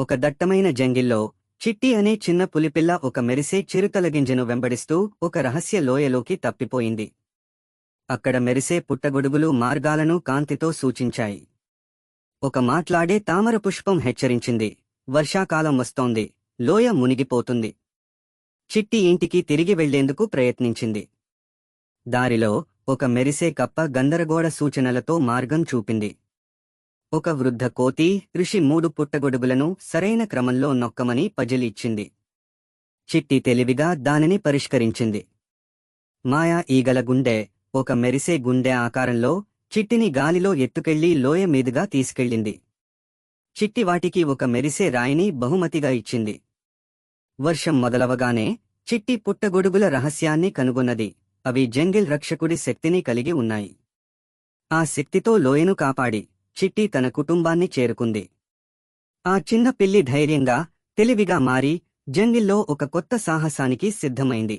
ఒక దట్టమైన జంగిల్లో చిట్టి అనే చిన్న పులిపిల్ల ఒక మెరిసే చిరుతలగింజను వెంబడిస్తూ ఒక రహస్య లోయలోకి తప్పిపోయింది. అక్కడ మెరిసే పుట్టగొడుగులు మార్గాలను కాంతితో సూచించాయి. ఒక మాట్లాడే తామర పుష్పం హెచ్చరించింది. వర్షాకాలం వస్తోంది. లోయ మునిగిపోతుంది. చిట్టి ఇంటికి తిరిగి వెళ్ళేందుకు ప్రయత్నించింది. దారిలో ఒక మెరిసే కప్ప గందరగోళ సూచనలతో మార్గం చూపింది. ఒక వృద్ధ కోతి ఋషి మూడు పుట్టగొడుగులను సరైన క్రమంలో నొక్కమని పజిల్ ఇచ్చింది చిట్టి తెలివిగా దానిని పరిష్కరించింది. మాయా ఈగల గుండె ఒక మెరిసే గుండె ఆకారంలో చిట్టిని గాలిలో ఎత్తుకెళ్ళి లోయ మీదుగా తీసుకెళ్ళింది. చిట్టి వాటికి ఒక మెరిసే రాయిని బహుమతిగా ఇచ్చింది. వర్షం మొదలవగానే చిట్టి పుట్టగొడుగుల రహస్యాన్ని కనుగొన్నది. అవి జంగిల్ రక్షకుడి శక్తిని కలిగి ఉన్నాయి. ఆ శక్తితో లోయను కాపాడి చిట్టి తన కుటుంబాన్ని చేరుకుంది. ఆ చిన్న పిల్లి ధైర్యంగా తెలివిగా మారి జంగిల్లో ఒక కొత్త సాహసానికి సిద్ధమైంది.